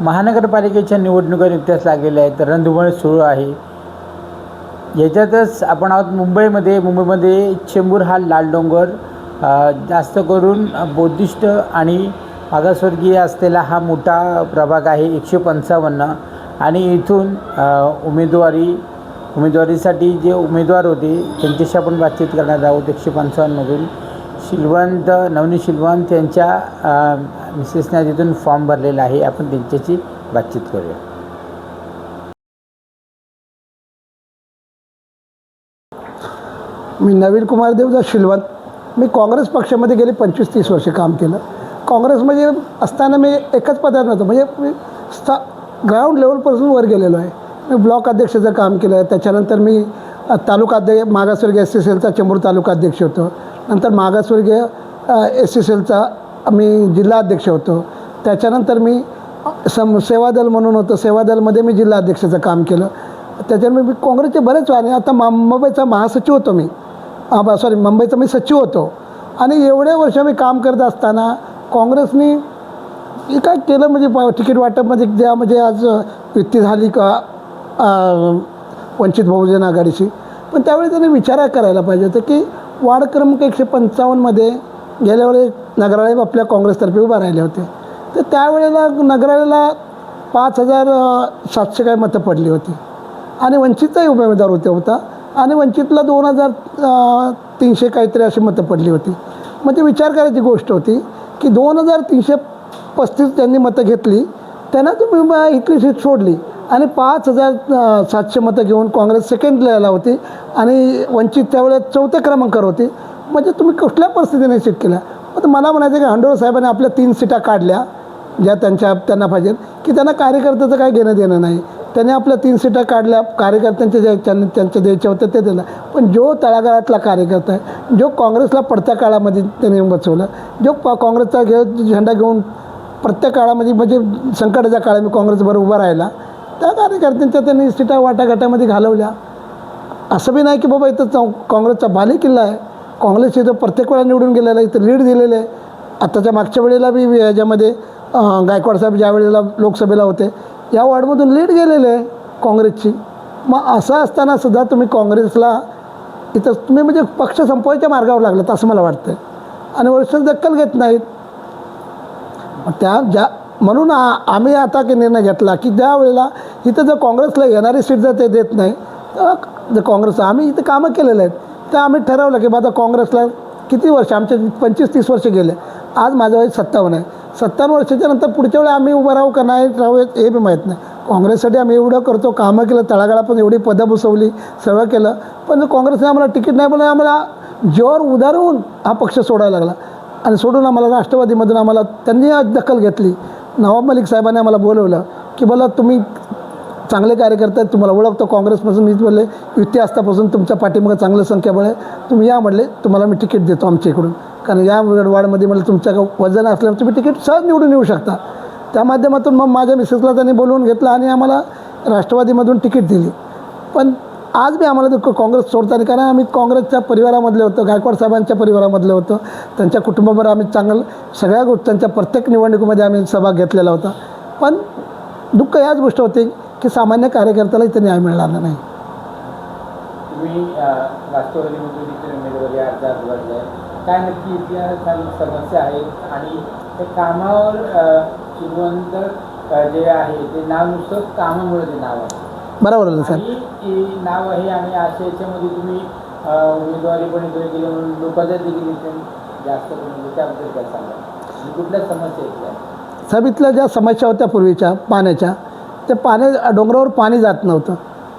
महानगरपालिकेच्या निवडणुका नुकत्याच लागलेल्या आहेत. रणधुमाळी सुरू आहे. याच्यातच आपण आहोत मुंबईमध्ये. मुंबईमध्ये चेंबूर हा लाल डोंगर जास्त करून बौद्धिस्ट आणि मागासवर्गीय असलेला हा मोठा प्रभाग आहे एकशे पंचावन्न. आणि इथून उमेदवारी उमेदवारीसाठी जे उमेदवार होते त्यांच्याशी आपण बातचीत करणार आहोत. एकशे पंचावन्नमधून. शिलवंत नवनी शिलवंत यांच्या मिसेसने तिथून फॉर्म भरलेला आहे. आपण त्यांच्याशी बातचीत करूया. मी नवीन कुमार देवदास शिलवंत. मी काँग्रेस पक्षामध्ये गेले पंचवीस तीस वर्ष काम केलं. काँग्रेसमध्ये म्हणजे असताना मी एकच पदार्थ नव्हतं. म्हणजे मी स्था ग्राउंड लेवलपासून वर गेलेलो आहे. मी ब्लॉक अध्यक्षाचं काम केलं. त्याच्यानंतर मी तालुका अध्यक्ष मागासवर्गीय एस एस एलचा चेंबूर तालुका अध्यक्ष होतो. नंतर मागासवर्गीय एस एस एलचा मी जिल्हा अध्यक्ष होतो. त्याच्यानंतर मी सम सेवादल म्हणून होतं. सेवादलमध्ये मी जिल्हा अध्यक्षाचं काम केलं. त्याच्यामुळे मी काँग्रेसचे बरेच आणि आता मा मुंबईचा महासचिव होतो मी. सॉरी मुंबईचा मी सचिव होतो. आणि एवढ्या वर्ष मी काम करत असताना काँग्रेसनी हे काय केलं म्हणजे प- तिकीट वाटपमध्ये ज्या म्हणजे आज युती झाली का वंचित बहुजन आघाडीची. पण त्यावेळी त्यांनी विचार करायला पाहिजे होतं की वाढ क्रमांक एकशे पंचावन्नमध्ये गेल्यावर नगराळे आपल्या काँग्रेसतर्फे उभा राहिले होते. तर त्यावेळेला नगराळेला पाच हजार सातशे काय मतं पडली होती. आणि वंचितचाही उमेदवार होते होता. आणि वंचितला दोन हजार तीनशे काहीतरी अशी मतं पडली होती. मग ते विचार करायची गोष्ट होती की दोन हजार तीनशे पस्तीस त्यांनी मतं घेतली त्यांना तुम्ही इथली सीट सोडली. आणि पाच हजार सातशे मतं घेऊन काँग्रेस सेकंड लेवलला होती. आणि वंचित त्यावेळेस चौथ्या क्रमांकावर होती. म्हणजे तुम्ही कुठल्या परिस्थितीने सीट केल्या? मग मला म्हणायचं की हंडोर साहेबांनी आपल्या तीन सीटा काढल्या ज्या त्यांच्या त्यांना पाहिजे. की त्यांना कार्यकर्त्याचं काही घेणं देणं नाही. त्यांनी आपल्या तीन सीटा काढल्या कार्यकर्त्यांच्या ज्या त्यांनी त्यांच्या द्यायच्या होत्या ते दिलं पण जो तळागाळातला कार्यकर्ता आहे जो काँग्रेसला पडत्या काळामध्ये त्यांनी बसवलं जो प- काँग्रेसचा घे झेंडा घेऊन प्रत्येक काळामध्ये म्हणजे संकटाच्या काळात मी काँग्रेसबरोबर उभा राहिला त्या कार्यकर्त्यांच्या त्यांनी सीटा वाटाघाटामध्ये घालवल्या. असं बी नाही की बाबा इथं काँग्रेसचा भाले किल्ला आहे. काँग्रेस इथं प्रत्येक वेळा निवडून गेलेलं आहे इथं लीड दिलेलं आहे. आत्ताच्या मागच्या वेळेला बी याच्यामध्ये गायकवाडसाहेब गायकवाड साहेब ज्या वेळेला लोकसभेला होते या वॉर्डमधून लीड गेलेले आहे काँग्रेसची. मग असं असताना सुद्धा तुम्ही काँग्रेसला इथं तुम्ही म्हणजे पक्ष संपवायच्या मार्गावर लागलात असं मला वाटतं आणि वर्ष दक्कल घेत नाहीत. त्या ज्या म्हणून आ आम्ही आता की निर्णय घेतला की ज्या वेळेला इथं जर काँग्रेसला येणारी सीट जर ते देत नाही तर जर काँग्रेस आम्ही इथं कामं केलेलं आहेत. तर आम्ही ठरवलं की माझा काँग्रेसला किती वर्ष आमचे पंचवीस तीस वर्ष गेले. आज माझं वय सत्तावन्न आहे. सत्तावन्न वर्षाच्या नंतर पुढच्या वेळी आम्ही उभं राहू का नाही राहू हे बी माहीत नाही. काँग्रेससाठी आम्ही एवढं करतो कामं केलं तळागाळा पण एवढी पदं बसवली सगळं केलं. पण काँग्रेसने आम्हाला तिकीट नाही पण आम्हाला जोर उधारून हा पक्ष सोडायला लागला. आणि सोडून आम्हाला राष्ट्रवादीमधून आम्हाला त्यांनी आज दखल घेतली. नवाब मलिक साहेबांनी आम्हाला बोलवलं की बोला तुम्ही चांगले कार्यकर्ते आहेत तुम्हाला ओळखतो. काँग्रेसपासून मीच बोलले युती असतापासून तुमच्या पाठीमागं चांगलं संख्याबळ आहे. तुम्ही या म्हटले तुम्हाला मी तिकीट देतो आमच्या इकडून. कारण या वार्डमध्ये म्हटलं तुमच्या वजन असल्यामुळे तुम्ही तिकीट सहज निवडून येऊ शकता. त्या माध्यमातून मग माझ्या मिसेसला त्यांनी बोलवून घेतलं आणि आम्हाला राष्ट्रवादीमधून तिकीट दिली. पण आज मी आम्हाला ते काँग्रेस सोडताना कारण आम्ही काँग्रेसच्या परिवारामधले होतो गायकवाड साहेबांच्या परिवारामधलं होतं. त्यांच्या कुटुंबाबरोबर आम्ही चांगलं सगळ्या गोष्टी त्यांच्या प्रत्येक निवडणुकीमध्ये आम्ही सहभाग घेतलेला होता. पण दुःख याच गोष्ट होती की सामान्य कार्यकर्त्याला इथे न्याय मिळणार नाही. काय नक्की इथल्या समस्या आहेत आणि ते कामावर श्रीमंत जे आहे ते नाव नुसतं कामामुळे ते नाव आहे. बरोबर आहे सर नाव आहे आणि अशा याच्यामध्ये तुम्ही उमेदवारी पण इकडे गेले म्हणून लोकांच्या देखील जास्त करून त्याबद्दल काय सांगा कुठल्या समस्या त्या? साहेब इथल्या ज्या समस्या होत्या पूर्वीच्या पाण्याच्या ते पाणी डोंगरावर पाणी जात नव्हतं.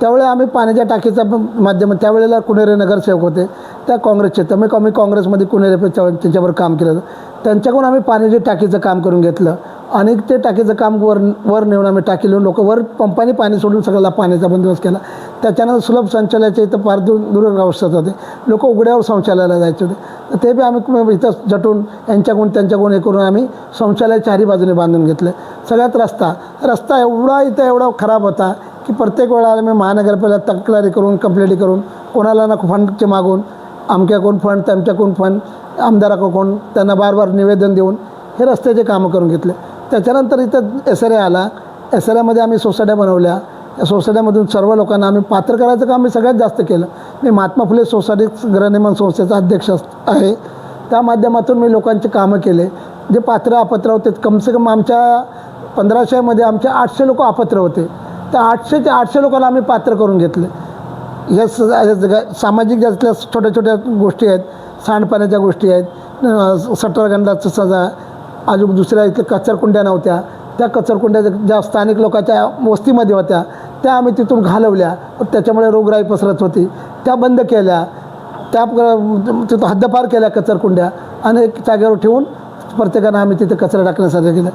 त्यावेळी आम्ही पाण्याच्या टाकीचा माध्यम त्यावेळेला कुणेरे नगरसेवक होते. त्या काँग्रेसचे तर मी आम्ही काँग्रेसमध्ये कुणेरे त्याच्यावर त्यांच्यावर काम केलं. त्यांच्याकडून आम्ही पाण्याच्या टाकीचं काम करून घेतलं. आणि ते टाकीचं काम वर वर नेऊन आम्ही टाकी लिहून लोक वर पंपाने पाणी सोडून सगळ्याला पाण्याचा बंदोबस्त केला. त्याच्यानंतर सुलभ शौचालयाच्या इथं फार दूर दूर अवस्थेत होते. लोक उघड्यावर शौचालयाला जायचे होते. तर ते बी आम्ही इथं जटून यांच्याकडून त्यांच्याकडून हे करून आम्ही शौचालय चारी बाजूने बांधून घेतलं. सगळ्यात रस्ता रस्ता एवढा इथं एवढा खराब होता की प्रत्येक वेळा आम्ही महानगरपालिका तक्रारी करून कंप्लेंटी करून कोणाला ना फंडचे मागून अमक्याकडून फंड त्यांच्याकडून फंड आमदाराकडून त्यांना बार बार निवेदन देऊन हे रस्त्याचे कामं करून घेतले. त्याच्यानंतर इथं एस आर ए आला. एस आर एमध्ये आम्ही सोसायट्या बनवल्या. या सोसायट्यामधून सर्व लोकांना आम्ही पात्र करायचं काम मी सगळ्यात जास्त केलं. मी महात्मा फुले सोसायटी गृहनिर्माण संस्थेचा अध्यक्ष आहे. त्या माध्यमातून मी लोकांचे कामं केले. जे पात्र अपत्र होते कमसे कम आमच्या पंधराशेमध्ये आमचे आठशे लोक अपत्र होते. त्या आठशे ते आठशे लोकांना आम्ही पात्र करून घेतले. या स सामाजिक ज्यातल्या छोट्या छोट्या गोष्टी आहेत सांडपाण्याच्या गोष्टी आहेत सटरगंधाचं सटरगंडाचं सजा अजून दुसऱ्या इथल्या कचरकुंड्या नव्हत्या. त्या कचरकुंड्या ज्या- स्थानिक लोकांच्या वस्तीमध्ये होत्या त्या आम्ही तिथून घालवल्या. त्याच्यामुळे रोगराई पसरत होती. त्या बंद केल्या. त्या तिथं हद्दपार केल्या कचरकुंड्या आणि एक जागेवर ठेवून प्रत्येकानं आम्ही तिथे कचरा टाकण्यासाठी केलं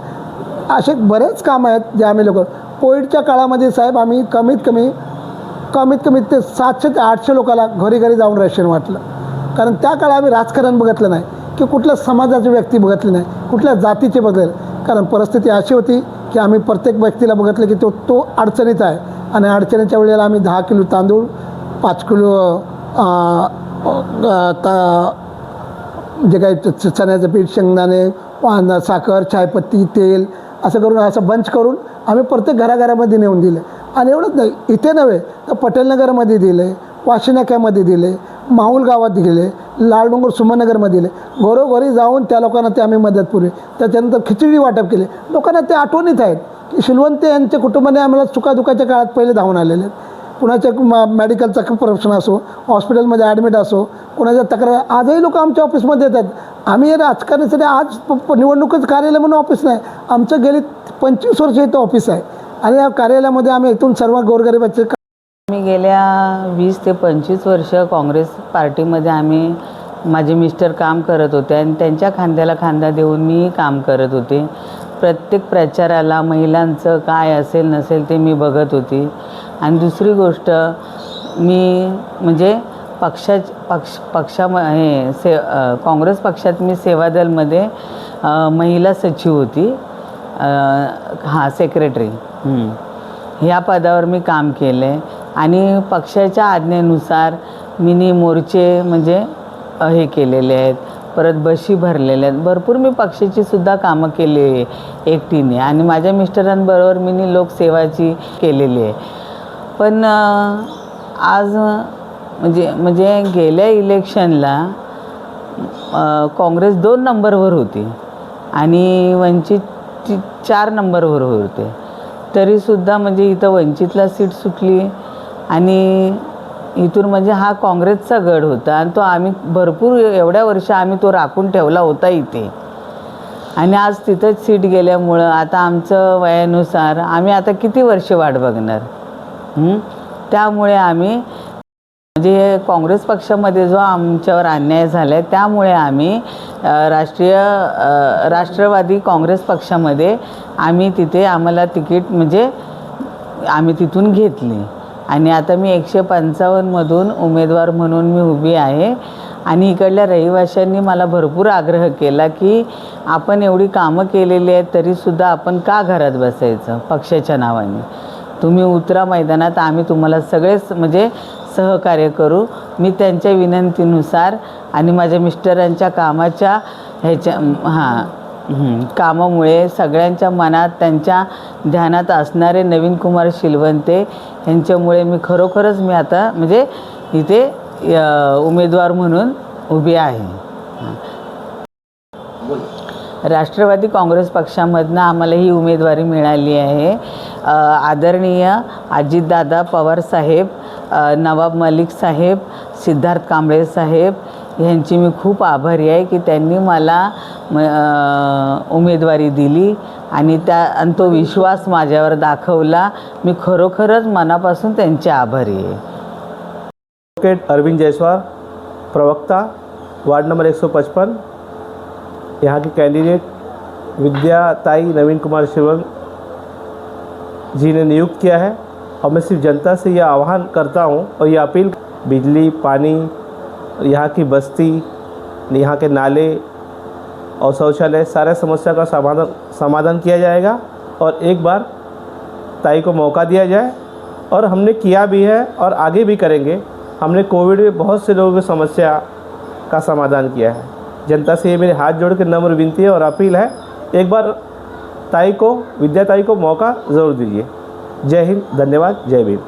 असे बरेच कामं आहेत जे आम्ही लोक कोविडच्या काळामध्ये साहेब आम्ही कमीत कमी कमीत कमी ते सातशे ते आठशे लोकांना घरी घरी जाऊन रेशन वाटलं. कारण त्या काळात आम्ही राजकारण बघितलं नाही की कुठल्या समाजाची व्यक्ती बघितली नाही कुठल्या जातीचे बघितले कारण परिस्थिती अशी होती की आम्ही प्रत्येक व्यक्तीला बघितलं की तो तो अडचणीत आहे. आणि अडचणीच्या वेळेला आम्ही दहा किलो तांदूळ पाच किलो ता जे काही च- चण्याचं पीठ शेंगदाणे वांदा साखर चायपत्ती तेल असं करून असं बंच करून आम्ही प्रत्येक घराघरामध्ये नेऊन दिले. आणि एवढंच नाही इथे नव्हे तर पटेलनगरमध्ये दिले वाशिनाक्यामध्ये दिले माहुल गावात दिले लालडोंगर सुमनगरमध्ये दिले. घरोघरी जाऊन त्या लोकांना ते आम्ही मदत पुरली त्याच्यानंतर खिचडी वाटप केले. लोकांना ते आठवणीत आहेत की शिलवंत यांच्या कुटुंबाने आम्हाला सुखादुखाच्या काळात पहिले धावून आलेले आहेत. कुणाच्या म मेडिकलचा प्रश्न असो हॉस्पिटलमध्ये ॲडमिट असो कुणाच्या तक्रार आजही लोक आमच्या ऑफिसमध्ये येतात. आम्ही राजकारणासाठी आज प- कार्यालय म्हणून ऑफिस नाही. आमचं गेली पंचवीस वर्ष इथं ऑफिस आहे. आणि या कार्यालयामध्ये आम्ही इथून सर्व गोरगरिबाचे मी गेल्या वीस ते पंचवीस वर्ष काँग्रेस पार्टीमध्ये आम्ही माझे मिस्टर काम करत होते आणि त्यांच्या खांद्याला खांदा देऊन मी काम करत होते. प्रत्येक प्रचाराला महिलांचं काय असेल नसेल ते मी बघत होती. आणि दुसरी गोष्ट मी म्हणजे पक्षा पक्ष पक्षा हे से काँग्रेस पक्षात मी सेवादलमध्ये अ, महिला सचिव होती. हां सेक्रेटरी ह्या पदावर मी काम केलं. आहे आणि पक्षाच्या आज्ञेनुसार मिनी मोर्चे म्हणजे हे केलेले आहेत. परत बशी भरलेल्या आहेत. भरपूर मी पक्षाची सुद्धा कामं केली आहे एकटीने. आणि माझ्या मिस्टरांबरोबर मिनी लोकसेवाची केलेली आहे. पण आज म्हणजे म्हणजे गेल्या इलेक्शनला काँग्रेस दोन नंबरवर होती आणि वंचितची चार नंबरवर होते. तरीसुद्धा म्हणजे इथं वंचितला सीट सुटली आणि इथून म्हणजे हा काँग्रेसचा गड होता आणि तो आम्ही भरपूर एवढ्या वर्ष आम्ही तो राखून ठेवला होता इथे. आणि आज तिथंच सीट गेल्यामुळं आता आमचं वयानुसार आम्ही आता किती वर्ष वाट बघणार? त्यामुळे आम्ही म्हणजे काँग्रेस पक्षामध्ये जो आमच्यावर अन्याय झाला आहे त्यामुळे आम्ही राष्ट्रीय राष्ट्रवादी काँग्रेस पक्षामध्ये आम्ही तिथे आम्हाला तिकीट म्हणजे आम्ही तिथून घेतली. आणि आता मी एकशे पंचावन्नमधून उमेदवार म्हणून मी उभी आहे. आणि इकडल्या रहिवाशांनी मला भरपूर आग्रह केला की आपण एवढी कामं केलेली आहेत तरीसुद्धा आपण का घरात बसायचं पक्षाच्या नावाने? तुम्ही उतरा मैदानात आम्ही तुम्हाला सगळेच म्हणजे सहकार्य करू. मी त्यांच्या विनंतीनुसार आणि माझ्या मिस्टरांच्या कामाच्या ह्याच्या हां कामामुळे सगळ्यांच्या मनात त्यांच्या ध्यानात असणारे नवीन कुमार शिलवंते यांच्यामुळे मी खरोखरच मी आता म्हणजे इथे उमेदवार म्हणून उभी आहे. राष्ट्रवादी काँग्रेस पक्षामधनं आम्हाला ही उमेदवारी मिळाली आहे. आदरणीय अजितदादा पवार साहेब नवाब मलिक साहेब सिद्धार्थ कांबळे साहेब ह्यांची मी खूप आभारी आहे की त्यांनी मला म उमेदवारी दिली आणि त्या आणि तो विश्वास माझ्यावर दाखवला. मी खरोखरच मनापासून त्यांचे आभारी आहे. ॲडव्होकेट अरविंद जायसवाल प्रवक्ता वार्ड नंबर 155 यहाँ के कैंडिडेट विद्याताई नवीन कुमार शिवंग जी ने नियुक्त किया है। और मैं सिर्फ़ जनता से यह आह्वान करता हूँ और यह अपील बिजली, पानी, यहाँ की बस्ती, यहाँ के नाले और शौचालय सारे समस्या का समाधान समाधान किया जाएगा और एक बार ताई को मौका दिया जाए और हमने किया भी है और आगे भी करेंगे। हमने कोविड में बहुत से लोगों की समस्या का समाधान किया है। जनता से ये मेरे हाथ जोड़ के नम्र विनती है और अपील है, एक बार ताई को, विद्या ताई को मौका ज़रूर दीजिए। जय हिंद धन्यवाद जय भीम.